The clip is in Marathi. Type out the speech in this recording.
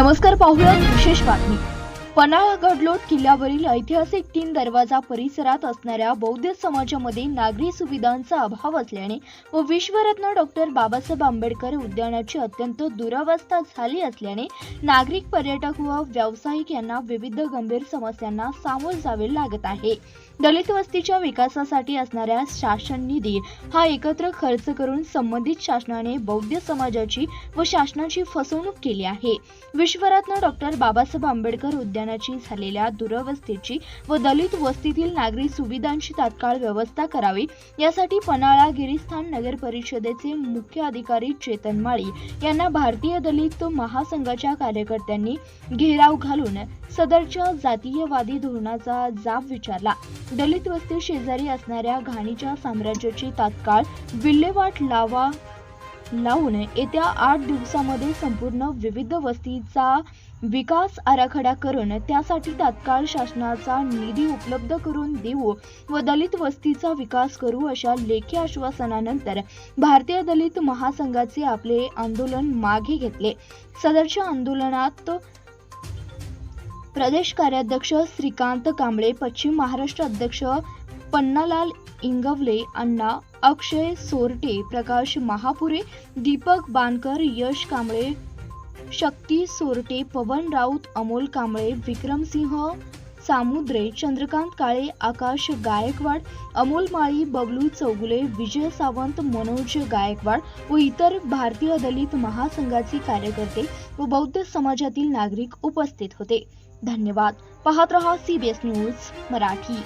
नमस्कार पाहुयात विशेष बातमी. पन्हाळा गडलोट किल्ल्यावरील ऐतिहासिक तीन दरवाजा परिसरात असणाऱ्या बौद्ध समाजामध्ये नागरी सुविधांचा अभाव असल्याने व विश्वरत्न डॉक्टर बाबासाहेब आंबेडकर उद्यानाची अत्यंत दुरावस्था झाली असल्याने नागरिक पर्यटक व व्यावसायिक यांना विविध गंभीर समस्यांना सामोरे जावे लागत आहे. दलित वस्तीच्या विकासासाठी असणाऱ्या शासन निधी हा एकत्र खर्च करून संबंधित शासनाने बौद्ध समाजाची व शासनाची फसवणूक केली आहे. विश्वरत्न डॉक्टर बाबासाहेब आंबेडकर उद्यान उद्यानाची झालेल्या दुरवस्थेची व दलित वस्तीतील नागरी सुविधांची तात्काळ व्यवस्था करावी यासाठी पन्हाळा गिरीस्थान नगर परिषदेचे मुख्य अधिकारी चेतन माळी यांना भारतीय दलित महासंघाच्या कार्यकर्त्यांनी घेराव घालून सदरच्या जातीयवादी धोरणाचा जाब विचारला. दलित वस्ती शेजारी असणाऱ्या घाणीच्या साम्राज्याची तात्काळ विल्हेवाट लावा लावून येत्या आठ दिवसामध्ये संपूर्ण विविध वस्तीचा विकास आराखडा करून त्यासाठी तात्काळ शासनाचा निधी उपलब्ध करून देऊ व दलित वस्तीचा विकास करू अशा लेखी आश्वासनानंतर भारतीय दलित महासंघाचे आपले आंदोलन मागे घेतले. सदरच्या आंदोलनात प्रदेश कार्याध्यक्ष श्रीकांत कांबळे पश्चिम महाराष्ट्र अध्यक्ष पन्नालाल इंगवले अण्णा अक्षय सोरटे प्रकाश महापुरे दीपक बानकर यश कांबळे शक्ती सोरटे पवन राऊत अमोल कांबळे विक्रमसिंह सामुद्रे चंद्रकांत काळे आकाश गायकवाड अमोल माळी बबलू चौगुले विजय सावंत मनोज गायकवाड व इतर भारतीय दलित महासंघाचे कार्यकर्ते व बौद्ध समाजातील नागरिक उपस्थित होते. धन्यवाद. पाहत रहा सीबीएस न्यूज मराठी.